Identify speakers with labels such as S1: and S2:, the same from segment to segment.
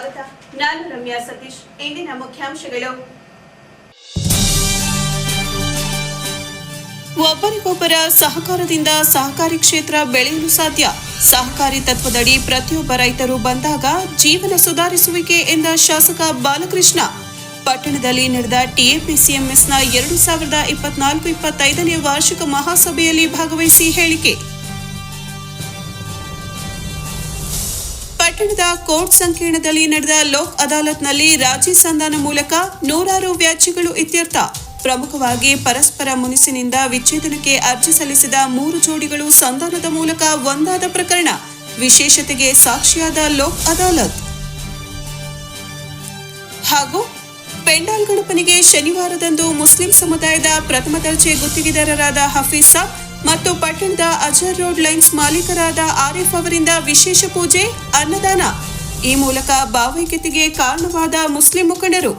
S1: ಸ್ವಾಗತ. ನಾನು ರಮ್ಯಾ ಸತೀಶ್. ಇಂದಿನ ಮುಖ್ಯಾಂಶಗಳು. ಒಬ್ಬರಿಗೊಬ್ಬರ ಸಹಕಾರದಿಂದ ಸಹಕಾರಿ ಕ್ಷೇತ್ರ ಬೆಳೆಯಲು ಸಾಧ್ಯ. ಸಹಕಾರಿ ತತ್ವದಡಿ ಪ್ರತಿಯೊಬ್ಬ ರೈತರು ಬಂದಾಗ ಜೀವನ ಸುಧಾರಿಸುವಿಕೆ ಎಂದ ಶಾಸಕ ಬಾಲಕೃಷ್ಣ. ಪಟ್ಟಣದಲ್ಲಿ ನಡೆದ ಟಿಎಪಿಸಿಎಂಎಸ್ನ ಎರಡು ಸಾವಿರದ ಇಪ್ಪತ್ನಾಲ್ಕು, ಇಪ್ಪತ್ತೈದನೇ ವಾರ್ಷಿಕ ಮಹಾಸಭೆಯಲ್ಲಿ ಭಾಗವಹಿಸಿ ಹೇಳಿಕೆ. ಪಟ್ಟಣದ ಕೋರ್ಟ್ ಸಂಕೀರ್ಣದಲ್ಲಿ ನಡೆದ ಲೋಕ್ ಅದಾಲತ್ನಲ್ಲಿ ರಾಜಿ ಸಂಧಾನ ಮೂಲಕ ನೂರಾರು ವ್ಯಾಜ್ಯಗಳು ಇತ್ಯರ್ಥ. ಪ್ರಮುಖವಾಗಿ ಪರಸ್ಪರ ಮುನಿಸಿನಿಂದ ವಿಚ್ಛೇದನಕ್ಕೆ ಅರ್ಜಿ ಸಲ್ಲಿಸಿದ ಮೂರು ಜೋಡಿಗಳು ಸಂಧಾನದ ಮೂಲಕ ಒಂದಾದ ಪ್ರಕರಣ. ವಿಶೇಷತೆಗೆ ಸಾಕ್ಷಿಯಾದ ಲೋಕ್ ಅದಾಲತ್. ಹಾಗೂ ಪೆಂಡಾಲ್ ಗಣಪನಿಗೆ ಶನಿವಾರದಂದು ಮುಸ್ಲಿಂ ಸಮುದಾಯದ ಪ್ರಥಮ ದರ್ಜೆ ಗುತ್ತಿಗೆದಾರರಾದ ಹಫೀಜ್ ಸಾಬ್ ಮತ್ತು ಪಟ್ಟಣದ ಅಜರ್ ರೋಡ್ ಲೈನ್ಸ್ ಮಾಲೀಕರಾದ ಆರಿಫ್ ಅವರಿಂದ ವಿಶೇಷ ಪೂಜೆ, ಅನ್ನದಾನ. ಈ ಮೂಲಕ ಭಾವೈಕ್ಯತೆಗೆ ಕಾರಣವಾದ ಮುಸ್ಲಿಂ ಮುಖಂಡರು.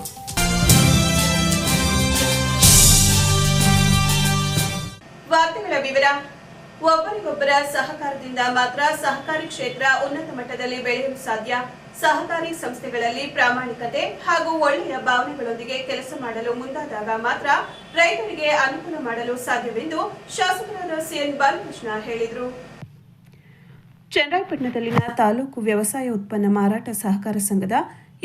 S1: ವಾರ್ತೆಗಳ ವಿವರ. ಒಬ್ಬರಿಗೊಬ್ಬರ ಸಹಕಾರದಿಂದ ಮಾತ್ರ ಸಹಕಾರಿ ಕ್ಷೇತ್ರ ಉನ್ನತ ಮಟ್ಟದಲ್ಲಿ ಬೆಳೆಯಲು ಸಾಧ್ಯ. ಸಹಕಾರಿ ಸಂಸ್ಥೆಗಳಲ್ಲಿ ಪ್ರಾಮಾಣಿಕತೆ ಹಾಗೂ ಒಳ್ಳೆಯ ಭಾವನೆಗಳೊಂದಿಗೆ ಕೆಲಸ ಮಾಡಲು ಮುಂದಾದಾಗ ಮಾತ್ರ ರೈತರಿಗೆ ಅನುಕೂಲ ಮಾಡಲು ಸಾಧ್ಯವೆಂದು ಶಾಸಕರಾದ ಸಿಎನ್ ಬಾಲಕೃಷ್ಣ ಹೇಳಿದರು. ಚನ್ನರಾಯಪಟ್ಟಣದಲ್ಲಿನ ತಾಲೂಕು ವ್ಯವಸಾಯ ಉತ್ಪನ್ನ ಮಾರಾಟ ಸಹಕಾರ ಸಂಘದ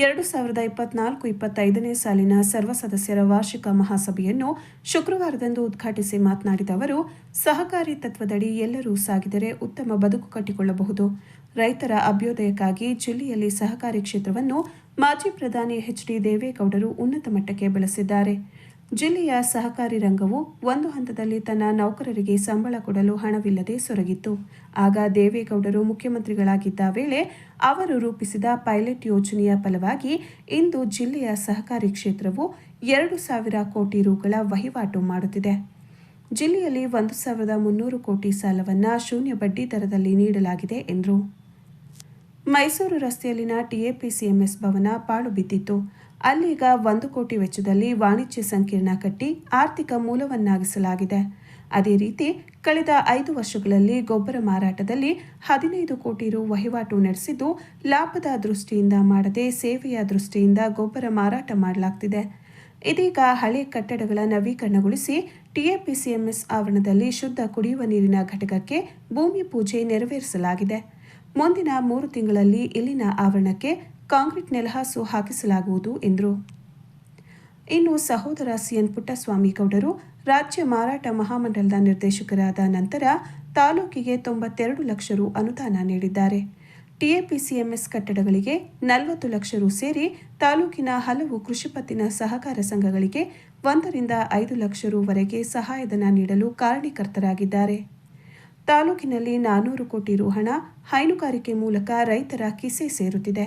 S1: ಎರಡು ಸಾವಿರದ ಇಪ್ಪತ್ನಾಲ್ಕು ಇಪ್ಪತ್ತೈದನೇ ಸಾಲಿನ ಸರ್ವ ಸದಸ್ಯರ ವಾರ್ಷಿಕ ಮಹಾಸಭೆಯನ್ನು ಶುಕ್ರವಾರದಂದು ಉದ್ಘಾಟಿಸಿ ಮಾತನಾಡಿದ ಅವರು, ಸಹಕಾರಿ ತತ್ವದಡಿ ಎಲ್ಲರೂ ಸಾಗಿದರೆ ಉತ್ತಮ ಬದುಕು ಕಟ್ಟಿಕೊಳ್ಳಬಹುದು. ರೈತರ ಅಭ್ಯುದಯಕ್ಕಾಗಿ ಜಿಲ್ಲೆಯಲ್ಲಿ ಸಹಕಾರಿ ಕ್ಷೇತ್ರವನ್ನು ಮಾಜಿ ಪ್ರಧಾನಿ ಎಚ್ ಡಿ ದೇವೇಗೌಡರು ಉನ್ನತ ಮಟ್ಟಕ್ಕೆ ಬೆಳೆಸಿದ್ದಾರೆ. ಜಿಲ್ಲೆಯ ಸಹಕಾರಿ ರಂಗವು ಒಂದು ಹಂತದಲ್ಲಿ ತನ್ನ ನೌಕರರಿಗೆ ಸಂಬಳ ಕೊಡಲು ಹಣವಿಲ್ಲದೆ ಸೊರಗಿತ್ತು. ಆಗ ದೇವೇಗೌಡರು ಮುಖ್ಯಮಂತ್ರಿಗಳಾಗಿದ್ದ ವೇಳೆ ಅವರು ರೂಪಿಸಿದ ಪೈಲಟ್ ಯೋಜನೆಯ ಫಲವಾಗಿ ಇಂದು ಜಿಲ್ಲೆಯ ಸಹಕಾರಿ ಕ್ಷೇತ್ರವು ಎರಡು ಸಾವಿರ ಕೋಟಿ ರುಗಳ ವಹಿವಾಟು ಮಾಡುತ್ತಿದೆ. ಜಿಲ್ಲೆಯಲ್ಲಿ ಒಂದು ಸಾವಿರದ ಮುನ್ನೂರು ಕೋಟಿ ಸಾಲವನ್ನು ಶೂನ್ಯ ಬಡ್ಡಿ ದರದಲ್ಲಿ ನೀಡಲಾಗಿದೆ ಎಂದರು. ಮೈಸೂರು ರಸ್ತೆಯಲ್ಲಿನ ಟಿಎಪಿಸಿಎಂಎಸ್ ಭವನ ಪಾಳು ಬಿದ್ದಿತ್ತು. ಅಲ್ಲೀಗ ಒಂದು ಕೋಟಿ ವೆಚ್ಚದಲ್ಲಿ ವಾಣಿಜ್ಯ ಸಂಕೀರ್ಣ ಕಟ್ಟಿ ಆರ್ಥಿಕ ಮೂಲವನ್ನಾಗಿಸಲಾಗಿದೆ. ಅದೇ ರೀತಿ ಕಳೆದ ಐದು ವರ್ಷಗಳಲ್ಲಿ ಗೊಬ್ಬರ ಮಾರಾಟದಲ್ಲಿ ಹದಿನೈದು ಕೋಟಿ ರು ವಹಿವಾಟು ನಡೆಸಿದ್ದು, ಲಾಭದ ದೃಷ್ಟಿಯಿಂದ ಮಾಡದೆ ಸೇವೆಯ ದೃಷ್ಟಿಯಿಂದ ಗೊಬ್ಬರ ಮಾರಾಟ ಮಾಡಲಾಗ್ತಿದೆ. ಇದೀಗ ಹಳೆ ಕಟ್ಟಡಗಳ ನವೀಕರಣಗೊಳಿಸಿ ಟಿಎಪಿಸಿಎಂಎಸ್ ಆವರಣದಲ್ಲಿ ಶುದ್ಧ ಕುಡಿಯುವ ನೀರಿನ ಘಟಕಕ್ಕೆ ಭೂಮಿ ಪೂಜೆ ನೆರವೇರಿಸಲಾಗಿದೆ. ಮುಂದಿನ ಮೂರು ತಿಂಗಳಲ್ಲಿ ಇಲ್ಲಿನ ಆವರಣಕ್ಕೆ ಕಾಂಕ್ರೀಟ್ ನೆಲಹಾಸು ಹಾಕಿಸಲಾಗುವುದು ಎಂದರು. ಇನ್ನು ಸಹೋದರ ಸಿಎನ್ ಪುಟ್ಟಸ್ವಾಮಿ ಗೌಡರು ರಾಜ್ಯ ಮಾರಾಟ ಮಹಾಮಂಡಲದ ನಿರ್ದೇಶಕರಾದ ನಂತರ ತಾಲೂಕಿಗೆ ತೊಂಬತ್ತೆರಡು ಲಕ್ಷ ರು ಅನುದಾನ ನೀಡಿದ್ದಾರೆ. ಟಿಎಪಿಸಿಎಂಎಸ್ ಕಟ್ಟಡಗಳಿಗೆ ನಲವತ್ತು ಲಕ್ಷ ರು ಸೇರಿ ತಾಲೂಕಿನ ಹಲವು ಕೃಷಿ ಪತ್ತಿನ ಸಹಕಾರ ಸಂಘಗಳಿಗೆ ಒಂದರಿಂದ ಐದು ಲಕ್ಷ ರುವರೆಗೆ ಸಹಾಯಧನ ನೀಡಲು ಕಾರಣೀಕರ್ತರಾಗಿದ್ದಾರೆ. ತಾಲೂಕಿನಲ್ಲಿ ನಾನೂರು ಕೋಟಿ ರು ಹಣ ಹೈನುಗಾರಿಕೆ ಮೂಲಕ ರೈತರ ಕಿಸೆ ಸೇರುತ್ತಿದೆ.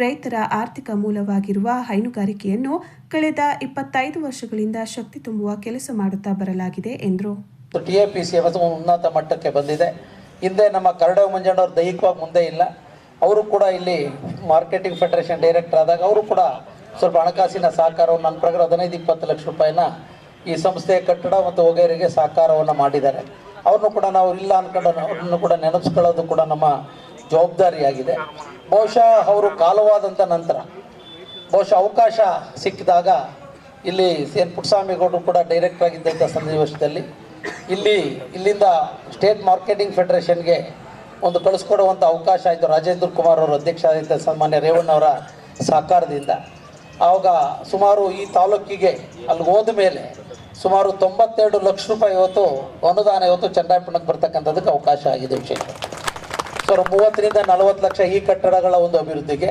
S1: ರೈತರ ಆರ್ಥಿಕ ಮೂಲವಾಗಿರುವ ಹೈನುಗಾರಿಕೆಯನ್ನು ಕಳೆದ ಇಪ್ಪತ್ತೈದು ವರ್ಷಗಳಿಂದ ಶಕ್ತಿ ತುಂಬುವ ಕೆಲಸ ಮಾಡುತ್ತಾ ಬರಲಾಗಿದೆ ಎಂದರು.
S2: ಟಿಎಪಿಸಿ ಉನ್ನತ ಮಟ್ಟಕ್ಕೆ ಬಂದಿದೆ. ಹಿಂದೆ ನಮ್ಮ ಕರಡ ಮಂಜಣ್ಣವ್ರು ದೈಹಿಕವಾಗಿ ಮುಂದೆ ಇಲ್ಲ. ಅವರು ಕೂಡ ಇಲ್ಲಿ ಮಾರ್ಕೆಟಿಂಗ್ ಫೆಡರೇಷನ್ ಡೈರೆಕ್ಟರ್ ಆದಾಗ ಅವರು ಕೂಡ ಸ್ವಲ್ಪ ಹಣಕಾಸಿನ ಸಹಕಾರವನ್ನು ನನ್ನ ಪ್ರಕಾರ ಹದಿನೈದು ಇಪ್ಪತ್ತು ಲಕ್ಷ ರೂಪಾಯಿನ ಈ ಸಂಸ್ಥೆಯ ಕಟ್ಟಡ ಮತ್ತು ಹೊಗೆರಿಗೆ ಸಹಕಾರವನ್ನು ಮಾಡಿದ್ದಾರೆ. ಅವ್ರನ್ನೂ ಕೂಡ ನಾವು ಇಲ್ಲ ಅನ್ಕೊಂಡು ಅವ್ರನ್ನು ಕೂಡ ನೆನೆಸ್ಕೊಳ್ಳೋದು ಕೂಡ ನಮ್ಮ ಜವಾಬ್ದಾರಿಯಾಗಿದೆ. ಬಹುಶಃ ಅವರು ಕಾಲವಾದಂಥ ನಂತರ, ಬಹುಶಃ ಅವಕಾಶ ಸಿಕ್ಕಿದಾಗ ಇಲ್ಲಿ ಸಿ ಎನ್ ಪುಟ್ಟಸ್ವಾಮಿಗೌಡರು ಕೂಡ ಡೈರೆಕ್ಟರ್ ಆಗಿದ್ದಂಥ ಸನ್ನಿವೇಶದಲ್ಲಿ ಇಲ್ಲಿ, ಇಲ್ಲಿಂದ ಸ್ಟೇಟ್ ಮಾರ್ಕೆಟಿಂಗ್ ಫೆಡರೇಷನ್ಗೆ ಒಂದು ಕಳಿಸ್ಕೊಡುವಂಥ ಅವಕಾಶ ಆಯಿತು. ರಾಜೇಂದ್ರ ಕುಮಾರ್ ಅವರು ಅಧ್ಯಕ್ಷ ಆದಂಥ ಸನ್ಮಾನ್ಯ ರೇವಣ್ಣವರ ಸಹಕಾರದಿಂದ. ಆವಾಗ ಸುಮಾರು ಈ ತಾಲೂಕಿಗೆ ಅಲ್ಲಿ ಹೋದ ಮೇಲೆ ಸುಮಾರು ತೊಂಬತ್ತೆರಡು ಲಕ್ಷ ರೂಪಾಯಿ ಇವತ್ತು ಅನುದಾನ ಇವತ್ತು ಚನ್ನರಾಯಪಟ್ಟಣಕ್ಕೆ ಬರ್ತಕ್ಕಂಥದ್ದಕ್ಕೆ ಅವಕಾಶ ಆಗಿದೆ ವಿಷಯ ಸುಮಾರು ಮೂವತ್ತರಿಂದ ನಲವತ್ತು ಲಕ್ಷ ಈ ಕಟ್ಟಡಗಳ ಒಂದು ಅಭಿವೃದ್ಧಿಗೆ,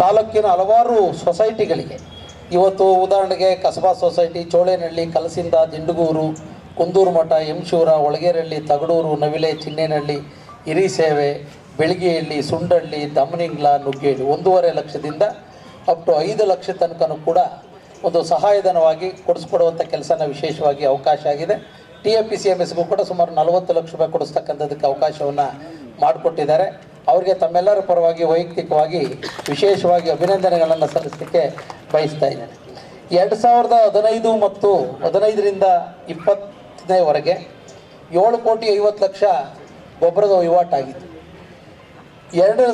S2: ತಾಲೂಕಿನ ಹಲವಾರು ಸೊಸೈಟಿಗಳಿಗೆ. ಇವತ್ತು ಉದಾಹರಣೆಗೆ ಕಸಬಾ ಸೊಸೈಟಿ, ಚೋಳೇನಹಳ್ಳಿ, ಕಲಸಿಂದ, ದಿಂಡಗೂರು, ಕುಂದೂರು ಮಠ ಎಂಶೂರ ಒಳಗೇರಹಳ್ಳಿ ತಗಡೂರು ನವಿಲೆ, ಚಿನ್ನೇನಹಳ್ಳಿ ಹಿರಿಸೇವೆ ಬೆಳಗಿಹಳ್ಳಿ ಸುಂಡಹಳ್ಳಿ, ದಮನಿಂಗ್ಲ, ನುಗ್ಗೇಡಿ, ಒಂದೂವರೆ ಲಕ್ಷದಿಂದ ಅಪ್ ಟು ಐದು ಲಕ್ಷ ತನಕನೂ ಕೂಡ ಒಂದು ಸಹಾಯಧನವಾಗಿ ಕೊಡಿಸ್ಕೊಡುವಂಥ ಕೆಲಸನ ವಿಶೇಷವಾಗಿ ಅವಕಾಶ ಆಗಿದೆ. T A P C M ಎಸ್ಗೂ ಕೂಡ ಸುಮಾರು ನಲವತ್ತು ಲಕ್ಷ ರೂಪಾಯಿ ಕೊಡಿಸ್ತಕ್ಕಂಥದ್ದಕ್ಕೆ ಅವಕಾಶವನ್ನು ಮಾಡಿಕೊಟ್ಟಿದ್ದಾರೆ. ಅವರಿಗೆ ತಮ್ಮೆಲ್ಲರ ಪರವಾಗಿ ವೈಯಕ್ತಿಕವಾಗಿ ವಿಶೇಷವಾಗಿ ಅಭಿನಂದನೆಗಳನ್ನು ಸಲ್ಲಿಸಲಿಕ್ಕೆ ಬಯಸ್ತಾ ಇದ್ದೇನೆ. ಎರಡು ಸಾವಿರದ ಹದಿನೈದು ಮತ್ತು ಹದಿನೈದರಿಂದ ಇಪ್ಪತ್ತನೇವರೆಗೆ ಏಳು ಕೋಟಿ ಐವತ್ತು ಲಕ್ಷ ಗೊಬ್ಬರದ ವಹಿವಾಟಾಗಿತ್ತು ಎರಡು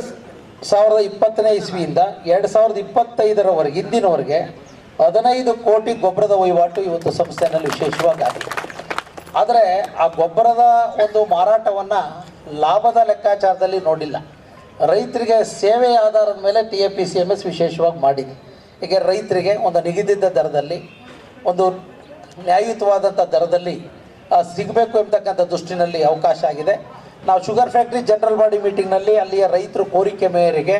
S2: ಸಾವಿರದ ಇಪ್ಪತ್ತನೇ ಇಸ್ವಿಯಿಂದ ಎರಡು ಸಾವಿರದ ಇಪ್ಪತ್ತೈದರವರೆಗೆ, ಹಿಂದಿನವರೆಗೆ ಹದಿನೈದು ಕೋಟಿ ಗೊಬ್ಬರದ ವಹಿವಾಟು ಇವತ್ತು ಸಂಸ್ಥೆಯಲ್ಲಿ ವಿಶೇಷವಾಗಿ ಆಗಿದೆ. ಆದರೆ ಆ ಗೊಬ್ಬರದ ಒಂದು ಮಾರಾಟವನ್ನು ಲಾಭದ ಲೆಕ್ಕಾಚಾರದಲ್ಲಿ ನೋಡಿಲ್ಲ. ರೈತರಿಗೆ ಸೇವೆ ಆಧಾರದ ಮೇಲೆ T A P C M S ವಿಶೇಷವಾಗಿ ಮಾಡಿದೆ. ಹೀಗೆ ರೈತರಿಗೆ ಒಂದು ನಿಗದಿತ ದರದಲ್ಲಿ, ಒಂದು ನ್ಯಾಯಯುತವಾದಂಥ ದರದಲ್ಲಿ ಸಿಗಬೇಕು ಎಂಬತಕ್ಕಂಥ ದೃಷ್ಟಿನಲ್ಲಿ ಅವಕಾಶ ಆಗಿದೆ. ನಾವು ಶುಗರ್ ಫ್ಯಾಕ್ಟ್ರಿ ಜನರಲ್ ಬಾಡಿ ಮೀಟಿಂಗ್ನಲ್ಲಿ ಅಲ್ಲಿಯ ರೈತರು ಕೋರಿಕೆ ಮೇರೆಗೆ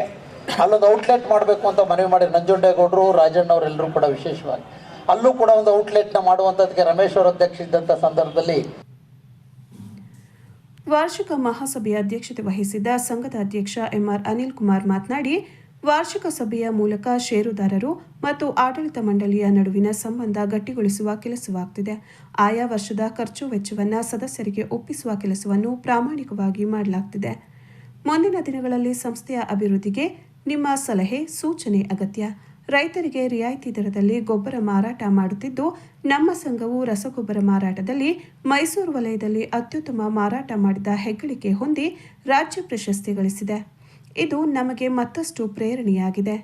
S2: ಅಲ್ಲೊಂದು ಔಟ್ಲೆಟ್ ಮಾಡಬೇಕು ಅಂತ ಮನವಿ ಮಾಡಿ ನಂಜುಂಡೇಗೌಡರು ರಾಜಣ್ಣವರೆಲ್ಲರೂ ಕೂಡ ವಿಶೇಷವಾಗಿ. ಅಲ್ಲೂ ಕೂಡ ಒಂದು ಔಟ್ಲೆಟ್ನ ಮಾಡುವಂಥದ್ದಕ್ಕೆ ರಮೇಶ್ ಅವರು ಅಧ್ಯಕ್ಷ ಇದ್ದಂಥ ಸಂದರ್ಭದಲ್ಲಿ
S1: ವಾರ್ಷಿಕ ಮಹಾಸಭೆಯ ಅಧ್ಯಕ್ಷತೆ ವಹಿಸಿದ್ದ ಸಂಘದ ಅಧ್ಯಕ್ಷ ಎಂಆರ್ ಅನಿಲ್ ಕುಮಾರ್ ಮಾತನಾಡಿ, ವಾರ್ಷಿಕ ಸಭೆಯ ಮೂಲಕ ಷೇರುದಾರರು ಮತ್ತು ಆಡಳಿತ ಮಂಡಳಿಯ ನಡುವಿನ ಸಂಬಂಧ ಗಟ್ಟಿಗೊಳಿಸುವ ಕೆಲಸವಾಗ್ತಿದೆ. ಆಯಾ ವರ್ಷದ ಖರ್ಚು ವೆಚ್ಚವನ್ನು ಸದಸ್ಯರಿಗೆ ಒಪ್ಪಿಸುವ ಕೆಲಸವನ್ನು ಪ್ರಾಮಾಣಿಕವಾಗಿ ಮಾಡಲಾಗ್ತಿದೆ. ಮುಂದಿನ ದಿನಗಳಲ್ಲಿ ಸಂಸ್ಥೆಯ ಅಭಿವೃದ್ಧಿಗೆ ನಿಮ್ಮ ಸಲಹೆ, ಸೂಚನೆ ಅಗತ್ಯ. ರೈತರಿಗೆ ರಿಯಾಯಿತಿ ದರದಲ್ಲಿ ಗೊಬ್ಬರ ಮಾರಾಟ ಮಾಡುತ್ತಿದ್ದು, ನಮ್ಮ ಸಂಘವು ರಸಗೊಬ್ಬರ ಮಾರಾಟದಲ್ಲಿ ಮೈಸೂರು ವಲಯದಲ್ಲಿ ಅತ್ಯುತ್ತಮ ಮಾರಾಟ ಮಾಡಿದ ಹೆಗ್ಗಳಿಕೆ ಹೊಂದಿ ರಾಜ್ಯ ಪ್ರಶಸ್ತಿ ಗಳಿಸಿದೆ. ಇದು ನಮಗೆ ಮತ್ತಷ್ಟು ಪ್ರೇರಣೆಯಾಗಿದೆ.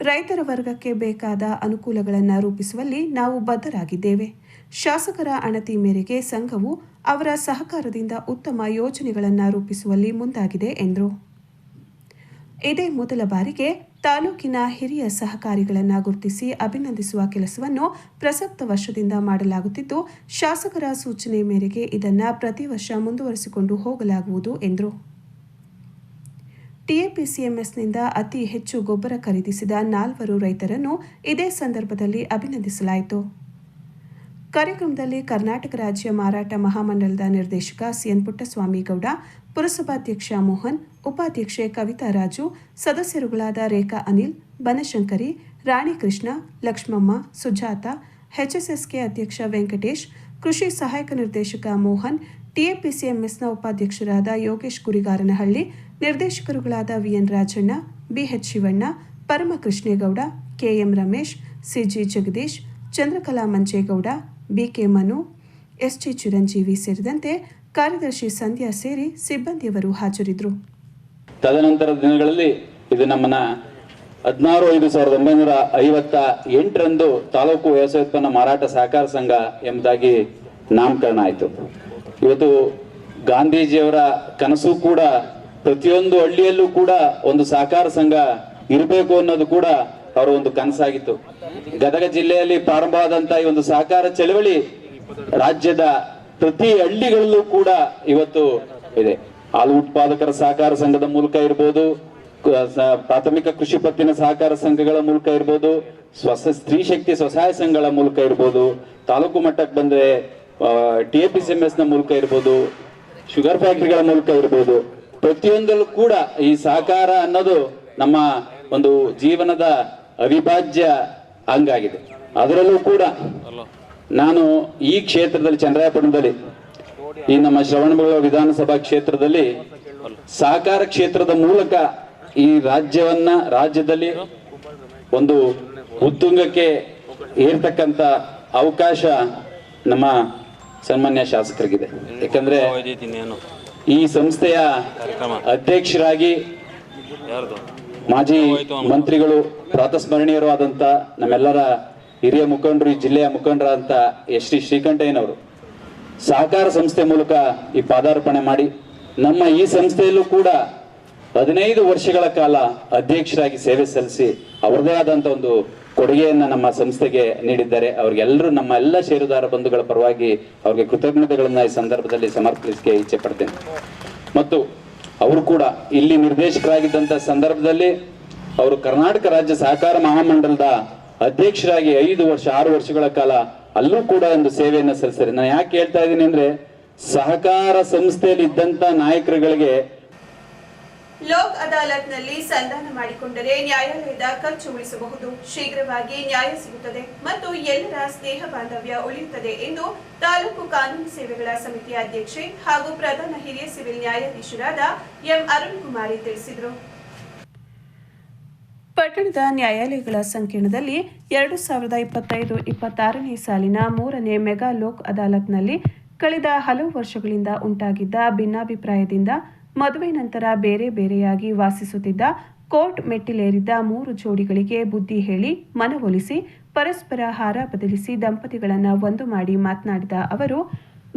S1: ರೈತರ ವರ್ಗಕ್ಕೆ ಬೇಕಾದ ಅನುಕೂಲಗಳನ್ನು ರೂಪಿಸುವಲ್ಲಿ ನಾವು ಬದ್ಧರಾಗಿದ್ದೇವೆ. ಶಾಸಕರ ಅಣತಿ ಮೇರೆಗೆ ಸಂಘವು ಅವರ ಸಹಕಾರದಿಂದ ಉತ್ತಮ ಯೋಜನೆಗಳನ್ನು ರೂಪಿಸುವಲ್ಲಿ ಮುಂದಾಗಿದೆ, ಎಂದರು. ಇದೇ ಮೊದಲ ಬಾರಿಗೆ ತಾಲೂಕಿನ ಹಿರಿಯ ಸಹಕಾರಿಗಳನ್ನು ಗುರುತಿಸಿ ಅಭಿನಂದಿಸುವ ಕೆಲಸವನ್ನು ಪ್ರಸಕ್ತ ವರ್ಷದಿಂದ ಮಾಡಲಾಗುತ್ತಿದ್ದು, ಶಾಸಕರ ಸೂಚನೆ ಮೇರೆಗೆ ಇದನ್ನು ಪ್ರತಿ ವರ್ಷ ಮುಂದುವರಿಸಿಕೊಂಡು ಹೋಗಲಾಗುವುದು ಎಂದರು. ಟಿಎಪಿಸಿಎಂಎಸ್ನಿಂದ ಅತಿ ಹೆಚ್ಚು ಗೊಬ್ಬರ ಖರೀದಿಸಿದ ನಾಲ್ವರು ರೈತರನ್ನು ಇದೇ ಸಂದರ್ಭದಲ್ಲಿ ಅಭಿನಂದಿಸಲಾಯಿತು. ಕಾರ್ಯಕ್ರಮದಲ್ಲಿ ಕರ್ನಾಟಕ ರಾಜ್ಯ ಮಾರಾಟ ಮಹಾಮಂಡಲದ ನಿರ್ದೇಶಕ ಸಿಎನ್ ಪುಟ್ಟಸ್ವಾಮಿ ಗೌಡ, ಪುರಸಭಾಧ್ಯಕ್ಷ ಮೋಹನ್ ಉಪಾಧ್ಯಕ್ಷೆ ಕವಿತಾ ರಾಜು, ಸದಸ್ಯರುಗಳಾದ ರೇಖಾ ಅನಿಲ್, ಬನಶಂಕರಿ ರಾಣಿ ಕೃಷ್ಣ ಲಕ್ಷ್ಮಮ್ಮ, ಸುಜಾತ, ಎಚ್ಎಸ್ಎಸ್ಕೆ ಅಧ್ಯಕ್ಷ ವೆಂಕಟೇಶ್, ಕೃಷಿ ಸಹಾಯಕ ನಿರ್ದೇಶಕ ಮೋಹನ್, ಟಿಎಪಿಸಿಎಂಎಸ್ನ ಉಪಾಧ್ಯಕ್ಷರಾದ Yogesh Gurigaranahalli ನಿರ್ದೇಶಕರುಗಳಾದ VN Rajanna, BH Shivanna, Paramakrishnegowda, KM Ramesh, CG Jagadish, Chandrakala Manjegowda, BK Manu, SG Chiranjeevi ಸೇರಿದಂತೆ ಕಾರ್ಯದರ್ಶಿ ಸಂಧ್ಯಾ ಸೇರಿ ಸಿಬ್ಬಂದಿಯವರು ಹಾಜರಿದ್ದರು.
S3: ತದನಂತರದ ದಿನಗಳಲ್ಲಿ ಇದು ನಮ್ಮನ್ನ ಹದಿನಾರು ಐದು ಸಾವಿರದ ಒಂಬೈನೂರ ಐವತ್ತ ಎಂಟರಂದು ತಾಲೂಕು ವ್ಯವಸಾಯೋತ್ಪನ್ನ ಮಾರಾಟ ಸಹಕಾರ ಸಂಘ ಎಂಬುದಾಗಿ ನಾಮಕರಣ ಆಯಿತು. ಇವತ್ತು ಗಾಂಧೀಜಿಯವರ ಕನಸು ಕೂಡ ಪ್ರತಿಯೊಂದು ಹಳ್ಳಿಯಲ್ಲೂ ಕೂಡ ಒಂದು ಸಹಕಾರ ಸಂಘ ಇರಬೇಕು ಅನ್ನೋದು ಕೂಡ ಅವರ ಒಂದು ಕನಸಾಗಿತ್ತು. ಗದಗ ಜಿಲ್ಲೆಯಲ್ಲಿ ಪ್ರಾರಂಭವಾದಂತ ಈ ಒಂದು ಸಹಕಾರ ಚಳವಳಿ ರಾಜ್ಯದ ಪ್ರತಿ ಹಳ್ಳಿಗಳಲ್ಲೂ ಕೂಡ ಇವತ್ತು ಇದೆ. ಹಾಲು ಉತ್ಪಾದಕರ ಸಹಕಾರ ಸಂಘದ ಮೂಲಕ ಇರ್ಬೋದು ಪ್ರಾಥಮಿಕ ಕೃಷಿ ಪತ್ತಿನ ಸಹಕಾರ ಸಂಘಗಳ ಮೂಲಕ ಇರ್ಬೋದು ಸ್ವಸ ಸ್ತ್ರೀ ಶಕ್ತಿ ಸ್ವಸಹಾಯ ಸಂಘಗಳ ಮೂಲಕ ಇರ್ಬೋದು ತಾಲೂಕು ಮಟ್ಟಕ್ಕೆ ಬಂದ್ರೆ T A P C M ಎಸ್ನ ಮೂಲಕ ಇರ್ಬೋದು ಶುಗರ್ ಫ್ಯಾಕ್ಟ್ರಿಗಳ ಮೂಲಕ ಇರ್ಬೋದು. ಪ್ರತಿಯೊಂದಲ್ಲೂ ಕೂಡ ಈ ಸಹಕಾರ ಅನ್ನೋದು ನಮ್ಮ ಒಂದು ಜೀವನದ ಅವಿಭಾಜ್ಯ ಅಂಗಾಗಿದೆ. ಅದರಲ್ಲೂ ಕೂಡ ನಾನು ಈ ಕ್ಷೇತ್ರದಲ್ಲಿ ಚಂದ್ರಾಯಪಟ್ಟಣದಲ್ಲಿ ಈ ನಮ್ಮ ಶ್ರವಣಬೆಳಗೊಳ ವಿಧಾನಸಭಾ ಕ್ಷೇತ್ರದಲ್ಲಿ ಸಹಕಾರ ಕ್ಷೇತ್ರದ ಮೂಲಕ ಈ ರಾಜ್ಯವನ್ನ, ರಾಜ್ಯದಲ್ಲಿ ಒಂದು ಉತ್ತುಂಗಕ್ಕೆ ಏರ್ತಕ್ಕಂತ ಅವಕಾಶ ನಮ್ಮ ಸನ್ಮಾನ್ಯ ಶಾಸಕರಿಗಿದೆ. ಯಾಕಂದ್ರೆ ಈ ಸಂಸ್ಥೆಯ ಅಧ್ಯಕ್ಷರಾಗಿ ಮಾಜಿ ಮಂತ್ರಿಗಳು, ಪ್ರಾತಸ್ಮರಣೀಯರು ಆದಂತ ನಮ್ಮೆಲ್ಲರ ಹಿರಿಯ ಮುಖಂಡರು, ಈ ಜಿಲ್ಲೆಯ ಮುಖಂಡರಾದಂತ ಎಸ್ ಟಿ ಶ್ರೀಕಂಠಯ್ಯನವರು. ಸಹಕಾರ ಸಂಸ್ಥೆ ಮೂಲಕ ಈ ಪಾದಾರ್ಪಣೆ ಮಾಡಿ ನಮ್ಮ ಈ ಸಂಸ್ಥೆಯಲ್ಲೂ ಕೂಡ ಹದಿನೈದು ವರ್ಷಗಳ ಕಾಲ ಅಧ್ಯಕ್ಷರಾಗಿ ಸೇವೆ ಸಲ್ಲಿಸಿ ಅವರದೇ ಆದಂಥ ಒಂದು ಕೊಡುಗೆಯನ್ನ ನಮ್ಮ ಸಂಸ್ಥೆಗೆ ನೀಡಿದ್ದಾರೆ. ಅವ್ರಿಗೆಲ್ಲರೂ ನಮ್ಮ ಎಲ್ಲ ಷೇರುದಾರ ಬಂಧುಗಳ ಪರವಾಗಿ ಅವ್ರಿಗೆ ಕೃತಜ್ಞತೆಗಳನ್ನು ಈ ಸಂದರ್ಭದಲ್ಲಿ ಸಮರ್ಪಿಸಲಿಕ್ಕೆ ಇಚ್ಛೆ ಪಡ್ತೇನೆ. ಮತ್ತು ಅವರು ಕೂಡ ಇಲ್ಲಿ ನಿರ್ದೇಶಕರಾಗಿದ್ದಂತ ಸಂದರ್ಭದಲ್ಲಿ ಅವರು ಕರ್ನಾಟಕ ರಾಜ್ಯ ಸಹಕಾರ ಮಹಾಮಂಡಲದ ಅಧ್ಯಕ್ಷರಾಗಿ ಐದು ವರ್ಷ, ಆರು ವರ್ಷಗಳ ಕಾಲ ಅಲ್ಲೂ ಕೂಡ ಒಂದು ಸೇವೆಯನ್ನು ಸಲ್ಲಿಸ್ತಾರೆ. ನಾನು ಯಾಕೆ ಹೇಳ್ತಾ ಇದ್ದೀನಿ ಅಂದ್ರೆ ಸಹಕಾರ ಸಂಸ್ಥೆಯಲ್ಲಿ ಇದ್ದಂತ ನಾಯಕರುಗಳಿಗೆ
S1: ಲೋಕ್ ಅದಾಲತ್ನಲ್ಲಿ ಸಂಧಾನ ಮಾಡಿಕೊಂಡರೆ ನ್ಯಾಯಾಲಯದ ಖರ್ಚು ಉಳಿಸಬಹುದು. ಶೀಘ್ರವಾಗಿ ನ್ಯಾಯ ಸಿಗುತ್ತದೆ ಮತ್ತು ಎಲ್ಲರ ಸ್ನೇಹ ಬಾಂಧವ್ಯ ಉಳಿಯುತ್ತದೆ ಎಂದು ತಾಲೂಕು ಕಾನೂನು ಸೇವೆಗಳ ಸಮಿತಿಯ ಅಧ್ಯಕ್ಷೆ ಹಾಗೂ ಪ್ರಧಾನ ಹಿರಿಯ ಸಿವಿಲ್ ನ್ಯಾಯಾಧೀಶರಾದ ಎಂ ಅರುಣ್ ಕುಮಾರಿ ತಿಳಿಸಿದರು. ಪಟ್ಟಣದ ನ್ಯಾಯಾಲಯಗಳ ಸಂಕೀರ್ಣದಲ್ಲಿ ಎರಡು ಸಾವಿರದ ಇಪ್ಪತ್ತೈದು ಇಪ್ಪತ್ತಾರನೇ ಸಾಲಿನ ಮೂರನೇ ಮೆಗಾ ಲೋಕ್ ಅದಾಲತ್ನಲ್ಲಿ ಕಳೆದ ಹಲವು ವರ್ಷಗಳಿಂದ ಉಂಟಾಗಿದ್ದ ಭಿನ್ನಾಭಿಪ್ರಾಯದಿಂದ ಮದುವೆ ನಂತರ ಬೇರೆ ಬೇರೆಯಾಗಿ ವಾಸಿಸುತ್ತಿದ್ದ ಕೋರ್ಟ್ ಮೆಟ್ಟಿಲೇರಿದ್ದ ಮೂರು ಜೋಡಿಗಳಿಗೆ ಬುದ್ಧಿ ಹೇಳಿ ಮನವೊಲಿಸಿ ಪರಸ್ಪರ ಹಾರ ಬದಲಿಸಿ ದಂಪತಿಗಳನ್ನು ಒಂದು ಮಾಡಿ ಮಾತನಾಡಿದ ಅವರು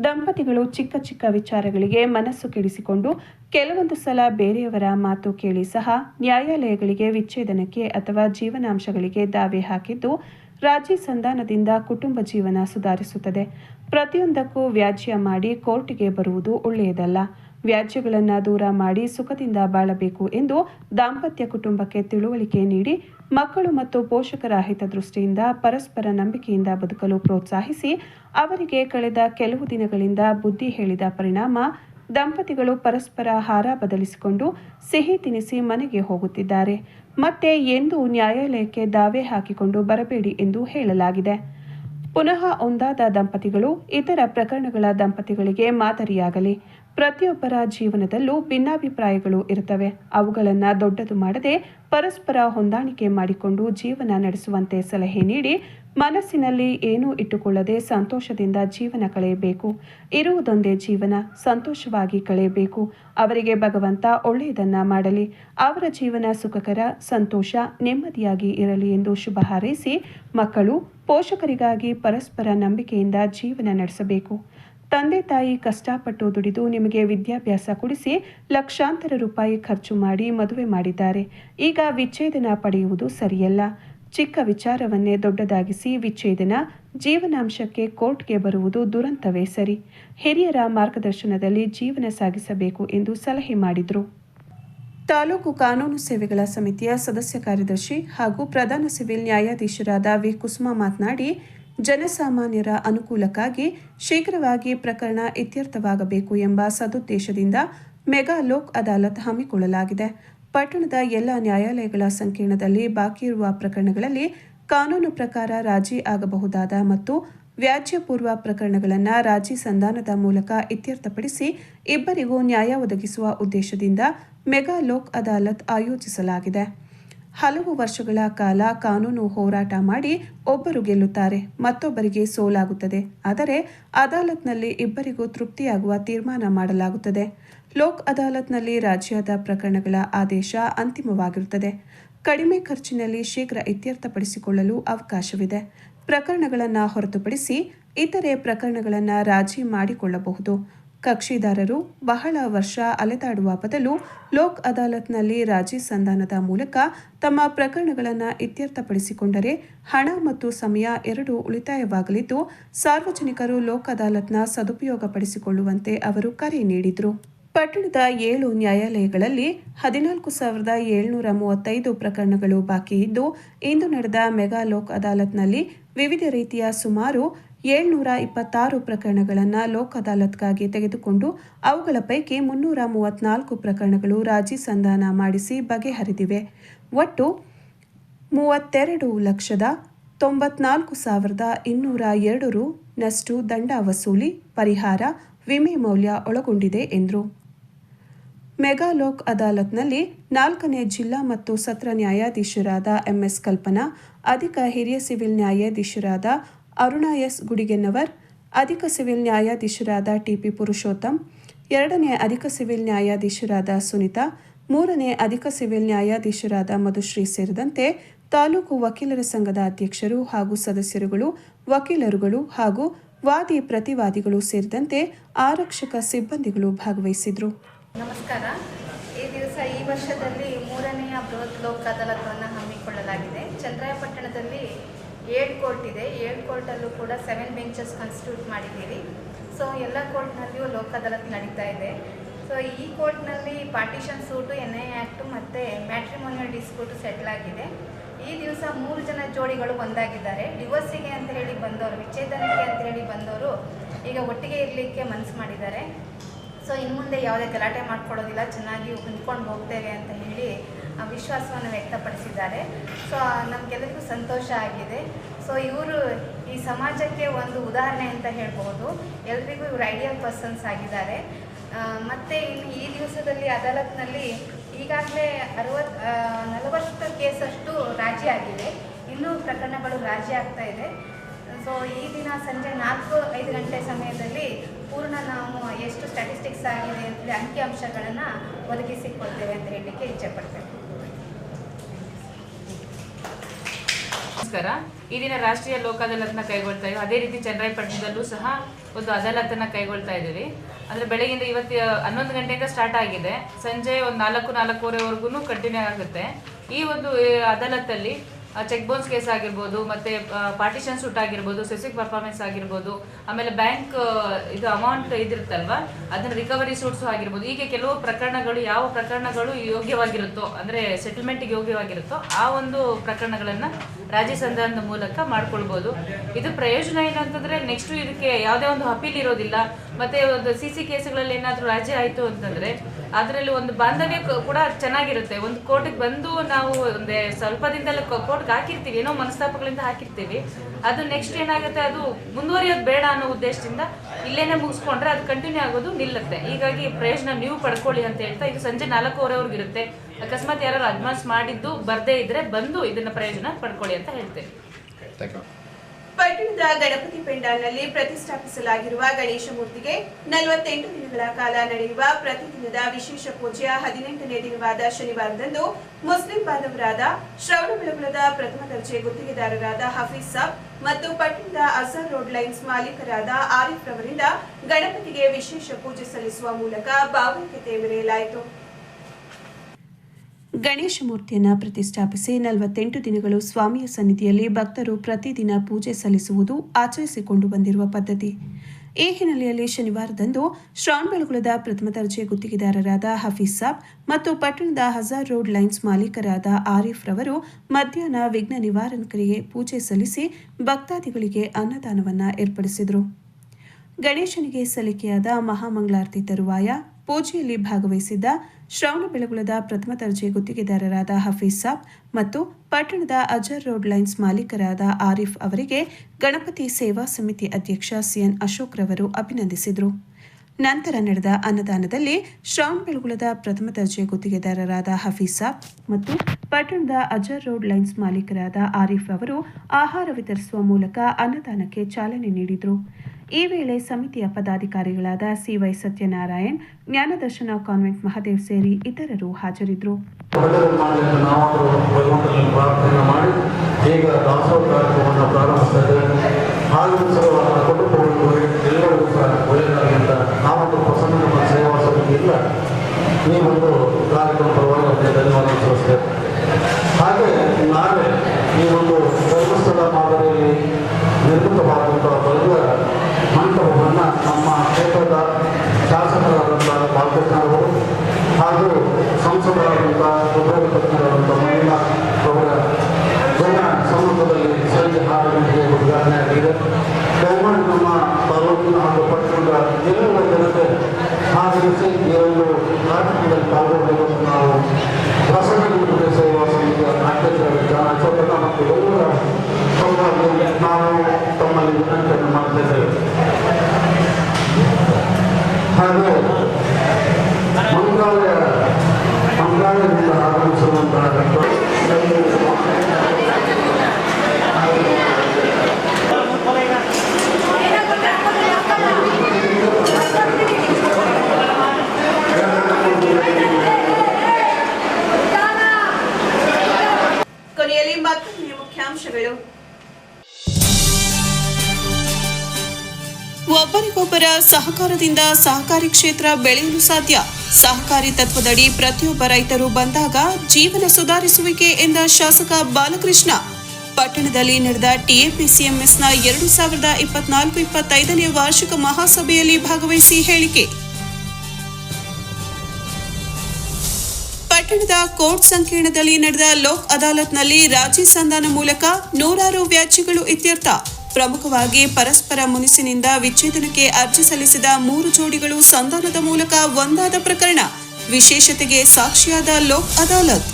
S1: ದಂಪತಿಗಳು ಚಿಕ್ಕ ಚಿಕ್ಕ ವಿಚಾರಗಳಿಗೆ ಮನಸ್ಸು ಕೆಡಿಸಿಕೊಂಡು ಕೆಲವೊಂದು ಸಲ ಬೇರೆಯವರ ಮಾತು ಕೇಳಿ ಸಹ ನ್ಯಾಯಾಲಯಗಳಿಗೆ ವಿಚ್ಛೇದನಕ್ಕೆ ಅಥವಾ ಜೀವನಾಂಶಗಳಿಗೆ ದಾವೆ ಹಾಕಿದ್ದು ರಾಜಿ ಸಂಧಾನದಿಂದ ಕುಟುಂಬ ಜೀವನ ಸುಧಾರಿಸುತ್ತದೆ. ಪ್ರತಿಯೊಂದಕ್ಕೂ ವ್ಯಾಜ್ಯ ಮಾಡಿ ಕೋರ್ಟ್ಗೆ ಬರುವುದು ಒಳ್ಳೆಯದಲ್ಲ. ವ್ಯಾಜ್ಯಗಳನ್ನು ದೂರ ಮಾಡಿ ಸುಖದಿಂದ ಬಾಳಬೇಕು ಎಂದು ದಾಂಪತ್ಯ ಕುಟುಂಬಕ್ಕೆ ತಿಳುವಳಿಕೆ ನೀಡಿ ಮಕ್ಕಳು ಮತ್ತು ಪೋಷಕರ ಹಿತದೃಷ್ಟಿಯಿಂದ ಪರಸ್ಪರ ನಂಬಿಕೆಯಿಂದ ಬದುಕಲು ಪ್ರೋತ್ಸಾಹಿಸಿ ಅವರಿಗೆ ಕಳೆದ ಕೆಲವು ದಿನಗಳಿಂದ ಬುದ್ಧಿ ಹೇಳಿದ ಪರಿಣಾಮ ದಂಪತಿಗಳು ಪರಸ್ಪರ ಹಾರ ಬದಲಿಸಿಕೊಂಡು ಸಿಹಿ ತಿನಿಸಿ ಮನೆಗೆ ಹೋಗುತ್ತಿದ್ದಾರೆ. ಮತ್ತೆ ಎಂದು ನ್ಯಾಯಾಲಯಕ್ಕೆ ದಾವೆ ಹಾಕಿಕೊಂಡು ಬರಬೇಡಿ ಎಂದು ಹೇಳಲಾಗಿದೆ. ಪುನಃ ಒಂದಾದ ದಂಪತಿಗಳು ಇತರ ಪ್ರಕರಣಗಳ ದಂಪತಿಗಳಿಗೆ ಮಾದರಿಯಾಗಲಿ. ಪ್ರತಿಯೊಬ್ಬರ ಜೀವನದಲ್ಲೂ ಭಿನ್ನಾಭಿಪ್ರಾಯಗಳು ಇರುತ್ತವೆ. ಅವುಗಳನ್ನು ದೊಡ್ಡದು ಮಾಡದೆ ಪರಸ್ಪರ ಹೊಂದಾಣಿಕೆ ಮಾಡಿಕೊಂಡು ಜೀವನ ನಡೆಸುವಂತೆ ಸಲಹೆ ನೀಡಿ ಮನಸ್ಸಿನಲ್ಲಿ ಏನೂ ಇಟ್ಟುಕೊಳ್ಳದೆ ಸಂತೋಷದಿಂದ ಜೀವನ ಕಳೆಯಬೇಕು. ಇರುವುದೊಂದೇ ಜೀವನ, ಸಂತೋಷವಾಗಿ ಕಳೆಯಬೇಕು. ಅವರಿಗೆ ಭಗವಂತ ಒಳ್ಳೆಯದನ್ನ ಮಾಡಲಿ. ಅವರ ಜೀವನ ಸುಖಕರ, ಸಂತೋಷ, ನೆಮ್ಮದಿಯಾಗಿ ಇರಲಿ ಎಂದು ಶುಭ ಹಾರೈಸಿ ಮಕ್ಕಳು ಪೋಷಕರಿಗಾಗಿ ಪರಸ್ಪರ ನಂಬಿಕೆಯಿಂದ ಜೀವನ ನಡೆಸಬೇಕು. ತಂದೆ ತಾಯಿ ಕಷ್ಟಪಟ್ಟು ದುಡಿದು ನಿಮಗೆ ವಿದ್ಯಾಭ್ಯಾಸ ಕೊಡಿಸಿ ಲಕ್ಷಾಂತರ ರೂಪಾಯಿ ಖರ್ಚು ಮಾಡಿ ಮದುವೆ ಮಾಡಿದ್ದಾರೆ. ಈಗ ವಿಚ್ಛೇದನ ಪಡೆಯುವುದು ಸರಿಯಲ್ಲ. ಚಿಕ್ಕ ವಿಚಾರವನ್ನೇ ದೊಡ್ಡದಾಗಿಸಿ ವಿಚ್ಛೇದನ ಜೀವನಾಂಶಕ್ಕೆ ಕೋರ್ಟ್ಗೆ ಬರುವುದು ದುರಂತವೇ ಸರಿ. ಹಿರಿಯರ ಮಾರ್ಗದರ್ಶನದಲ್ಲಿ ಜೀವನ ಸಾಗಿಸಬೇಕು ಎಂದು ಸಲಹೆ ಮಾಡಿದರು. ತಾಲೂಕು ಕಾನೂನು ಸೇವೆಗಳ ಸಮಿತಿಯ ಸದಸ್ಯ ಕಾರ್ಯದರ್ಶಿ ಹಾಗೂ ಪ್ರಧಾನ ಸಿವಿಲ್ ನ್ಯಾಯಾಧೀಶರಾದ ವಿ. ಕುಸುಮಾ ಮಾತನಾಡಿ ಜನಸಾಮಾನ್ಯರ ಅನುಕೂಲಕ್ಕಾಗಿ ಶೀಘ್ರವಾಗಿ ಪ್ರಕರಣ ಇತ್ಯರ್ಥವಾಗಬೇಕು ಎಂಬ ಸದುದ್ದೇಶದಿಂದ ಮೆಗಾ ಲೋಕ್ ಅದಾಲತ್ ಹಮ್ಮಿಕೊಳ್ಳಲಾಗಿದೆ. ಪಟ್ಟಣದ ಎಲ್ಲ ನ್ಯಾಯಾಲಯಗಳ ಸಂಕೀರ್ಣದಲ್ಲಿ ಬಾಕಿ ಇರುವ ಪ್ರಕರಣಗಳಲ್ಲಿ ಕಾನೂನು ಪ್ರಕಾರ ರಾಜಿ ಆಗಬಹುದಾದ ಮತ್ತು ವ್ಯಾಜ್ಯಪೂರ್ವ ಪ್ರಕರಣಗಳನ್ನು ರಾಜಿ ಸಂಧಾನದ ಮೂಲಕ ಇತ್ಯರ್ಥಪಡಿಸಿ ಇಬ್ಬರಿಗೂ ನ್ಯಾಯ ಒದಗಿಸುವ ಉದ್ದೇಶದಿಂದ ಮೆಗಾ ಲೋಕ್ ಅದಾಲತ್ ಆಯೋಜಿಸಲಾಗಿದೆ. ಹಲವು ವರ್ಷಗಳ ಕಾಲ ಕಾನೂನು ಹೋರಾಟ ಮಾಡಿ ಒಬ್ಬರು ಗೆಲ್ಲುತ್ತಾರೆ, ಮತ್ತೊಬ್ಬರಿಗೆ ಸೋಲಾಗುತ್ತದೆ. ಆದರೆ ಅದಾಲತ್ನಲ್ಲಿ ಇಬ್ಬರಿಗೂ ತೃಪ್ತಿಯಾಗುವ ತೀರ್ಮಾನ ಮಾಡಲಾಗುತ್ತದೆ. ಲೋಕ್ ಅದಾಲತ್ನಲ್ಲಿ ರಾಜ್ಯದ ಪ್ರಕರಣಗಳ ಆದೇಶ ಅಂತಿಮವಾಗಿರುತ್ತದೆ. ಕಡಿಮೆ ಖರ್ಚಿನಲ್ಲಿ ಶೀಘ್ರ ಇತ್ಯರ್ಥಪಡಿಸಿಕೊಳ್ಳಲು ಅವಕಾಶವಿದೆ. ಪ್ರಕರಣಗಳನ್ನು ಹೊರತುಪಡಿಸಿ ಇತರೆ ಪ್ರಕರಣಗಳನ್ನು ರಾಜಿ ಮಾಡಿಕೊಳ್ಳಬಹುದು. ಕಕ್ಷಿದಾರರು ಬಹಳ ವರ್ಷ ಅಲೆದಾಡುವ ಬದಲು ಲೋಕ್ ಅದಾಲತ್ನಲ್ಲಿ ರಾಜಿ ಸಂಧಾನದ ಮೂಲಕ ತಮ್ಮ ಪ್ರಕರಣಗಳನ್ನು ಇತ್ಯರ್ಥಪಡಿಸಿಕೊಂಡರೆ ಹಣ ಮತ್ತು ಸಮಯ ಎರಡೂ ಉಳಿತಾಯವಾಗಲಿದ್ದು, ಸಾರ್ವಜನಿಕರು ಲೋಕ್ ಅದಾಲತ್ನ ಸದುಪಯೋಗಪಡಿಸಿಕೊಳ್ಳುವಂತೆ ಅವರು ಕರೆ ನೀಡಿದರು. ಪಟ್ಟಣದ ಏಳು ನ್ಯಾಯಾಲಯಗಳಲ್ಲಿ ಹದಿನಾಲ್ಕು ಸಾವಿರದ ಏಳ್ನೂರ ಮೂವತ್ತೈದು ಪ್ರಕರಣಗಳು ಬಾಕಿ ಇದ್ದು, ಇಂದು ನಡೆದ ಮೆಗಾ ಲೋಕ್ ಅದಾಲತ್ನಲ್ಲಿ ವಿವಿಧ ರೀತಿಯ ಸುಮಾರು ಏಳ್ನೂರ ಇಪ್ಪತ್ತಾರು ಪ್ರಕರಣಗಳನ್ನು ಲೋಕ್ ಅದಾಲತ್ಗಾಗಿ ತೆಗೆದುಕೊಂಡು ಅವುಗಳ ಪೈಕಿ ಮುನ್ನೂರ ಮೂವತ್ನಾಲ್ಕು ಪ್ರಕರಣಗಳು ರಾಜಿ ಸಂಧಾನ ಮಾಡಿಸಿ ಬಗೆಹರಿದಿವೆ. ಒಟ್ಟು ಮೂವತ್ತೆರಡು ಲಕ್ಷದ ತೊಂಬತ್ನಾಲ್ಕು ಸಾವಿರದ ಇನ್ನೂರ ಎರಡು ರುನಷ್ಟು ದಂಡ ವಸೂಲಿ, ಪರಿಹಾರ, ವಿಮೆ ಮೌಲ್ಯ ಒಳಗೊಂಡಿದೆ ಎಂದರು. ಮೆಗಾ ಲೋಕ್ ಅದಾಲತ್ನಲ್ಲಿ ನಾಲ್ಕನೇ ಜಿಲ್ಲಾ ಮತ್ತು ಸತ್ರ ನ್ಯಾಯಾಧೀಶರಾದ ಎಂಎಸ್ ಕಲ್ಪನಾ, ಅಧಿಕ ಹಿರಿಯ ಸಿವಿಲ್ ನ್ಯಾಯಾಧೀಶರಾದ ಅರುಣಾ ಎಸ್. ಗುಡಿಗೆನ್ನವರ್ ಅಧಿಕ ಸಿವಿಲ್ ನ್ಯಾಯಾಧೀಶರಾದ ಟಿಪಿ ಪುರುಷೋತ್ತಮ್, ಎರಡನೇ ಅಧಿಕ ಸಿವಿಲ್ ನ್ಯಾಯಾಧೀಶರಾದ ಸುನಿತಾ, ಮೂರನೇ ಅಧಿಕ ಸಿವಿಲ್ ನ್ಯಾಯಾಧೀಶರಾದ ಮಧುಶ್ರೀ ಸೇರಿದಂತೆ ತಾಲೂಕು ವಕೀಲರ ಸಂಘದ ಅಧ್ಯಕ್ಷರು ಹಾಗೂ ಸದಸ್ಯರುಗಳು, ವಕೀಲರುಗಳು ಹಾಗೂ ವಾದಿ ಪ್ರತಿವಾದಿಗಳು ಸೇರಿದಂತೆ ಆರಕ್ಷಕ ಸಿಬ್ಬಂದಿಗಳು ಭಾಗವಹಿಸಿದರು.
S4: ನಮಸ್ಕಾರ. ಈ ದಿವಸ ಈ ವರ್ಷದಲ್ಲಿ ಮೂರನೆಯ ಬೃಹತ್ ಲೋಕ್ ಅದಾಲತ್ವನ್ನು ಹಮ್ಮಿಕೊಳ್ಳಲಾಗಿದೆ. ಚಂದ್ರಾಯಪಟ್ಟಣದಲ್ಲಿ ಏಳು ಕೋರ್ಟ್ ಇದೆ. ಏಳು ಕೋರ್ಟಲ್ಲೂ ಕೂಡ ಸೆವೆನ್ ಬೆಂಚಸ್ ಕಾನ್ಸ್ಟಿಟ್ಯೂಟ್ ಮಾಡಿದ್ದೀರಿ. ಸೊ ಎಲ್ಲ ಕೋರ್ಟ್ನಲ್ಲಿಯೂ ಲೋಕ್ ಅದಾಲತ್ ನಡೀತಾ ಇದೆ. ಸೊ ಈ ಕೋರ್ಟ್ನಲ್ಲಿ partition suit N I act ಮತ್ತು ಮ್ಯಾಟ್ರಿಮೋನಿಯಲ್ ಡಿಸ್ಪ್ಯೂಟು ಸೆಟ್ಲ್ ಆಗಿದೆ. ಈ ದಿವಸ ಮೂರು ಜನ ಜೋಡಿಗಳು ಒಂದಾಗಿದ್ದಾರೆ. ಡಿವೋರ್ಸಿಗೆ ಅಂತ ಹೇಳಿ ಬಂದವರು, ವಿಚ್ಛೇದನಕ್ಕೆ ಅಂತ ಹೇಳಿ ಬಂದವರು ಈಗ ಒಟ್ಟಿಗೆ ಇರಲಿಕ್ಕೆ ಮನಸ್ಸು ಮಾಡಿದ್ದಾರೆ. ಸೊ ಇನ್ನು ಮುಂದೆ ಯಾವುದೇ ಗಲಾಟೆ ಮಾಡ್ಕೊಳ್ಳೋದಿಲ್ಲ. ಚೆನ್ನಾಗಿ ಹೊಂದ್ಕೊಂಡು ಹೋಗ್ತೇವೆ ಅಂತ ಹೇಳಿ ವಿಶ್ವಾಸವನ್ನು ವ್ಯಕ್ತಪಡಿಸಿದ್ದಾರೆ. ಸೊ ನಮಗೆಲ್ಲರಿಗೂ ಸಂತೋಷ ಆಗಿದೆ. ಸೊ ಇವರು ಈ ಸಮಾಜಕ್ಕೆ ಒಂದು ಉದಾಹರಣೆ ಅಂತ ಹೇಳ್ಬೋದು ಎಲ್ರಿಗೂ ಇವರು ಐಡಿಯಲ್ ಪರ್ಸನ್ಸ್ ಆಗಿದ್ದಾರೆ. ಮತ್ತು ಇನ್ನು ಈ ದಿವಸದಲ್ಲಿ ಅದಾಲತ್ನಲ್ಲಿ ಈಗಾಗಲೇ ಅರವತ್ತು ನಲವತ್ತು ಕೇಸಷ್ಟು ರಾಜಿ ಆಗಿದೆ. ಇನ್ನೂ ಪ್ರಕರಣಗಳು ರಾಜಿ ಆಗ್ತಾ ಇದೆ. ಸೊ ಈ ದಿನ ಸಂಜೆ ನಾಲ್ಕು, ಐದು ಗಂಟೆ ಸಮಯದಲ್ಲಿ ಪೂರ್ಣ ನಾವು ಎಷ್ಟು ಸ್ಟ್ಯಾಟಿಸ್ಟಿಕ್ಸ್ ಆಗಿದೆ ಅಂತೇಳಿ ಅಂಕಿಅಂಶಗಳನ್ನು ಒದಗಿಸಿಕೊಳ್ತೇವೆ ಅಂತ ಹೇಳಲಿಕ್ಕೆ ಇಚ್ಛೆ
S5: ನಮಸ್ಕಾರ. ಈ ದಿನ ರಾಷ್ಟ್ರೀಯ ಲೋಕ ಅದಾಲತ್ನ ಕೈಗೊಳ್ತಾ ಇದ್ದೀವಿ ಅದೇ ರೀತಿ ಚನ್ನರಾಯಪಟ್ಟಣದಲ್ಲೂ ಸಹ ಒಂದು ಅದಾಲತ್ನ ಕೈಗೊಳ್ತಾ ಇದ್ದೀವಿ. ಅಂದರೆ ಬೆಳಗಿಂದ ಇವತ್ತು ಹನ್ನೊಂದು ಗಂಟೆಯಿಂದ ಸ್ಟಾರ್ಟ್ ಆಗಿದೆ. ಸಂಜೆ ಒಂದು ನಾಲ್ಕು, ನಾಲ್ಕೂವರೆವರೆಗೂ ಕಂಟಿನ್ಯೂ ಆಗುತ್ತೆ. ಈ ಒಂದು ಅದಾಲತ್ತಲ್ಲಿ ಚೆಕ್ ಬೌನ್ಸ್ ಕೇಸ್ ಆಗಿರ್ಬೋದು, ಮತ್ತೆ ಪಾರ್ಟಿಷನ್ ಸೂಟ್ ಆಗಿರ್ಬೋದು ಸೆಸಿಕ್ ಪರ್ಫಾರ್ಮೆನ್ಸ್ ಆಗಿರ್ಬೋದು, ಆಮೇಲೆ ಬ್ಯಾಂಕ್ ಇದು ಅಮೌಂಟ್ ಇದಿರುತ್ತಲ್ವಾ, ಅದನ್ನ ರಿಕವರಿ ಸೂಟ್ಸ್ ಆಗಿರ್ಬೋದು, ಹೀಗೆ ಕೆಲವು ಪ್ರಕರಣಗಳು ಯಾವ ಪ್ರಕರಣಗಳು ಯೋಗ್ಯವಾಗಿರುತ್ತೋ, ಅಂದ್ರೆ ಸೆಟಲ್ಮೆಂಟ್ಗೆ ಯೋಗ್ಯವಾಗಿರುತ್ತೋ, ಆ ಒಂದು ಪ್ರಕರಣಗಳನ್ನ ರಾಜ್ಯ ಸಂಧಾನದ ಮೂಲಕ ಮಾಡ್ಕೊಳ್ಬೋದು. ಇದು ಪ್ರಯೋಜನ ಏನಂತಂದ್ರೆ ನೆಕ್ಸ್ಟ್ ಇದಕ್ಕೆ ಯಾವುದೇ ಒಂದು ಅಪೀಲ್ ಇರೋದಿಲ್ಲ. ಮತ್ತೆ ಒಂದು ಸಿ ಸಿ ಕೇಸುಗಳಲ್ಲಿ ಏನಾದರೂ ರಾಜಿ ಆಯಿತು ಅಂತಂದ್ರೆ ಅದರಲ್ಲಿ ಒಂದು ಬಾಂಧವ್ಯ ಕೂಡ ಚೆನ್ನಾಗಿರುತ್ತೆ. ಒಂದು ಕೋರ್ಟಿಗೆ ಬಂದು ನಾವು ಒಂದು ಸ್ವಲ್ಪ ದಿನದಲ್ಲಿ ಕೋರ್ಟ್ಗೆ ಹಾಕಿರ್ತೀವಿ. ಏನೋ ಮನಸ್ತಾಪಗಳಿಂದ ಹಾಕಿರ್ತೀವಿ. ಅದು ನೆಕ್ಸ್ಟ್ ಏನಾಗುತ್ತೆ? ಅದು ಮುಂದುವರಿಯೋದು ಬೇಡ ಅನ್ನೋ ಉದ್ದೇಶದಿಂದ ಇಲ್ಲೇನೆ ಮುಗಿಸ್ಕೊಂಡ್ರೆ ಅದು ಕಂಟಿನ್ಯೂ ಆಗೋದು ನಿಲ್ಲುತ್ತೆ. ಹೀಗಾಗಿ ಪ್ರಯೋಜನ ನೀವು ಪಡ್ಕೊಳ್ಳಿ ಅಂತ ಹೇಳ್ತಾ ಇದು ಸಂಜೆ ನಾಲ್ಕೂವರೆವರೆಗೆ ಇರುತ್ತೆ. ಅಕಸ್ಮಾತ್ ಯಾರು ಅಡ್ವಾನ್ಸ್ ಮಾಡಿದ್ದು ಬರದೇ ಇದ್ರೆ ಬಂದು ಇದನ್ನ ಪ್ರಯೋಜನ ಪಡ್ಕೊಳ್ಳಿ ಅಂತ ಹೇಳ್ತೇವೆ
S1: ಪಟ್ಟಣದ ಗಣಪತಿ ಪೆಂಡಾಲ್ನಲ್ಲಿ ಪ್ರತಿಷ್ಠಾಪಿಸಲಾಗಿರುವ ಗಣೇಶ ಮೂರ್ತಿಗೆ ನಲವತ್ತೆಂಟು ದಿನಗಳ ಕಾಲ ನಡೆಯುವ ಪ್ರತಿದಿನದ ವಿಶೇಷ ಪೂಜೆಯ ಹದಿನೆಂಟನೇ ದಿನವಾದ ಶನಿವಾರದಂದು ಮುಸ್ಲಿಂ ಬಾಂಧವರಾದ ಶ್ರವಣಬೆಳಗೊಳದ ಪ್ರಥಮ ದರ್ಜೆ ಗುತ್ತಿಗೆದಾರರಾದ ಹಫೀಜ್ ಸಾಬ್ ಮತ್ತು ಪಟ್ಟಣದ ಅಜರ್ ರೋಡ್ ಲೈನ್ಸ್ ಮಾಲೀಕರಾದ ಆರಿಫ್ ರವರಿಂದ ಗಣಪತಿಗೆ ವಿಶೇಷ ಪೂಜೆ ಸಲ್ಲಿಸುವ ಮೂಲಕ ಭಾವೈಕ್ಯತೆ ಮೆರೆಯಲಾಯಿತು. ಗಣೇಶ ಮೂರ್ತಿಯನ್ನು ಪ್ರತಿಷ್ಠಾಪಿಸಿ ನಲವತ್ತೆಂಟು ದಿನಗಳು ಸ್ವಾಮಿಯ ಸನ್ನಿಧಿಯಲ್ಲಿ ಭಕ್ತರು ಪ್ರತಿದಿನ ಪೂಜೆ ಸಲ್ಲಿಸುವುದು ಆಚರಿಸಿಕೊಂಡು ಬಂದಿರುವ ಪದ್ಧತಿ. ಈ ಹಿನ್ನೆಲೆಯಲ್ಲಿ ಶನಿವಾರದಂದು ಶ್ರಾವಣಬೆಳಗೊಳದ ಪ್ರಥಮ ದರ್ಜೆ ಗುತ್ತಿಗೆದಾರರಾದ ಹಫೀಸ್ ಸಾಬ್ ಮತ್ತು ಪಟ್ಟಣದ ಹಜಾರ್ ರೋಡ್ ಲೈನ್ಸ್ ಮಾಲೀಕರಾದ ಆರಿಫ್ ರವರು ಮಧ್ಯಾಹ್ನ ವಿಘ್ನ ನಿವಾರಕರಿಗೆ ಪೂಜೆ ಸಲ್ಲಿಸಿ ಭಕ್ತಾದಿಗಳಿಗೆ ಅನ್ನದಾನವನ್ನು ಏರ್ಪಡಿಸಿದರು. ಗಣೇಶನಿಗೆ ಸಲ್ಲಿಕೆಯಾದ ಮಹಾಮಂಗಳಾರತಿ ತರುವಾಯ ಪೂಜೆಯಲ್ಲಿ ಭಾಗವಹಿಸಿದ್ದ ಶ್ರವಣಬೆಳಗೊಳದ ಪ್ರಥಮ ದರ್ಜೆ ಗುತ್ತಿಗೆದಾರರಾದ ಹಫೀಜ್ ಸಾಬ್ ಮತ್ತು ಪಟ್ಟಣದ ಅಜರ್ ರೋಡ್ ಲೈನ್ಸ್ ಮಾಲೀಕರಾದ ಆರಿಫ್ ಅವರಿಗೆ ಗಣಪತಿ ಸೇವಾ ಸಮಿತಿ ಅಧ್ಯಕ್ಷ ಸಿಎನ್ ಅಶೋಕ್ ರವರು ಅಭಿನಂದಿಸಿದರು. ನಂತರ ನಡೆದ ಅನ್ನದಾನದಲ್ಲಿ ಶ್ರವಣಬೆಳಗೊಳದ ಪ್ರಥಮ ದರ್ಜೆ ಗುತ್ತಿಗೆದಾರರಾದ ಹಫೀಜ್ ಸಾಬ್ ಮತ್ತು ಪಟ್ಟಣದ ಅಜರ್ ರೋಡ್ ಲೈನ್ಸ್ ಮಾಲೀಕರಾದ ಆರಿಫ್ ಅವರು ಆಹಾರ ವಿತರಿಸುವ ಮೂಲಕ ಅನ್ನದಾನಕ್ಕೆ ಚಾಲನೆ ನೀಡಿದರು. ಈ ವೇಳೆ ಸಮಿತಿಯ ಪದಾಧಿಕಾರಿಗಳಾದ ಸಿವೈ ಸತ್ಯನಾರಾಯಣ್, ಜ್ಞಾನದರ್ಶನ ಕಾನ್ವೆಂಟ್ ಮಹದೇವ್ ಸೇರಿ ಇತರರು ಹಾಜರಿದ್ದರು.
S6: ಈ ಒಂದು ಕಾರ್ಯಕ್ರಮ ಪರವಾಗಿ ಧನ್ಯವಾದ ಹಾಗೆ ಈ ಒಂದು ಧರ್ಮಸ್ಥಳ ಮಾದರಿಯಲ್ಲಿ ನಿರ್ಮಿತವಾದಂತಹ ಮಂಟಪವನ್ನು ನಮ್ಮ ಕ್ಷೇತ್ರದ ಶಾಸಕರಾದಂಥ ಅವರು ಹಾಗೂ ಸಂಸದರಾದಂಥ ಉದ್ಯೋಗ ತಜ್ಞರಾದಂಥ ಮಹಿಳಾ ಅವರ ಜನ ಸಮ್ಮುಖದಲ್ಲಿ ಸಂಜೆ ಆರು ಗಂಟೆಗೆ ಉದ್ಘಾಟನೆ ಆಗಿದೆ. ದಯಮಾಡಿ ನಮ್ಮ ತಾಲೂಕಿನ ಹಾಗೂ ಪಟ್ಟಣದ ಎಲ್ಲ ಜನತೆ ಆಗಮಿಸಿ ಈ ಒಂದು ಕಾರ್ಯಕ್ರಮದಲ್ಲಿ ಪಾಲ್ಗೊಳ್ಳಬೇಕು ನಾವು
S1: ಒಬ್ಬರಿಗೊಬ್ಬರ ಸಹಕಾರದಿಂದ ಸಹಕಾರಿ ಕ್ಷೇತ್ರ ಬೆಳೆಯಲು ಸಾಧ್ಯ. ಸಹಕಾರಿ ತತ್ವದಡಿ ಪ್ರತಿಯೊಬ್ಬ ರೈತರು ಬಂದಾಗ ಜೀವನ ಸುಧಾರಿಸುವಿಕೆ ಎಂದ ಶಾಸಕ ಬಾಲಕೃಷ್ಣ. ಪಟ್ಟಣದಲ್ಲಿ ನಡೆದ ಟಿಎಪಿಸಿಎಂಎಸ್ನ ಎರಡು ಸಾವಿರದ ಇಪ್ಪತ್ನಾಲ್ಕು ಇಪ್ಪತ್ತೈದನೇ ವಾರ್ಷಿಕ ಮಹಾಸಭೆಯಲ್ಲಿ ಭಾಗವಹಿಸಿ ಹೇಳಿಕೆ. ಪಟ್ಟಣದ ಕೋರ್ಟ್ ಸಂಕೀರ್ಣದಲ್ಲಿ ನಡೆದ ಲೋಕ್ ಅದಾಲತ್ನಲ್ಲಿ ರಾಜಿ ಸಂಧಾನ ಮೂಲಕ ನೂರಾರು ವ್ಯಾಜ್ಯಗಳು ಇತ್ಯರ್ಥ. ಪ್ರಮುಖವಾಗಿ ಪರಸ್ಪರ ಮುನಿಸಿನಿಂದ ವಿಚ್ಛೇದನಕ್ಕೆ ಅರ್ಜಿ ಸಲ್ಲಿಸಿದ ಮೂರು ಜೋಡಿಗಳು ಸಂಧಾನದ ಮೂಲಕ ಒಂದಾದ ಪ್ರಕರಣ. ವಿಶೇಷತೆಗೆ ಸಾಕ್ಷಿಯಾದ ಲೋಕ್ ಅದಾಲತ್.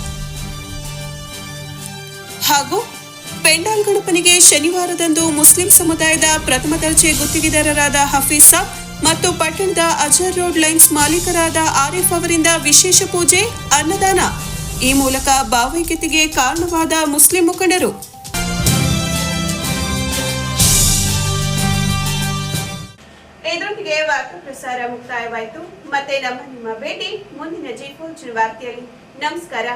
S1: ಹಾಗೂ ಪೆಂಡಾಲ್ ಗಣಪನಿಗೆ ಶನಿವಾರದಂದು ಮುಸ್ಲಿಂ ಸಮುದಾಯದ ಪ್ರಥಮ ದರ್ಜೆ ಗುತ್ತಿಗೆದಾರರಾದ ಹಫೀಸ್ ಸಾಬ್ ಮತ್ತು ಪಟ್ಟಣದ ಅಜರ್ ರೋಡ್ ಲೈನ್ಸ್ ಮಾಲೀಕರಾದ ಆರಿಫ್ ಅವರಿಂದ ವಿಶೇಷ ಪೂಜೆ, ಅನ್ನದಾನ. ಈ ಮೂಲಕ ಭಾವೈಕ್ಯತೆಗೆ ಕಾರಣವಾದ ಮುಸ್ಲಿಂ ಮುಖಂಡರು ಪ್ರಸಾರ ಮುಕ್ತಾಯವಾಯಿತು. ಮತ್ತೆ ನಮ್ಮ ನಿಮ್ಮ ಭೇಟಿ ಮುಂದಿನ ಜೀಪೋಲ್ ವಾರ್ತೆಯಲ್ಲಿ ನಮಸ್ಕಾರ.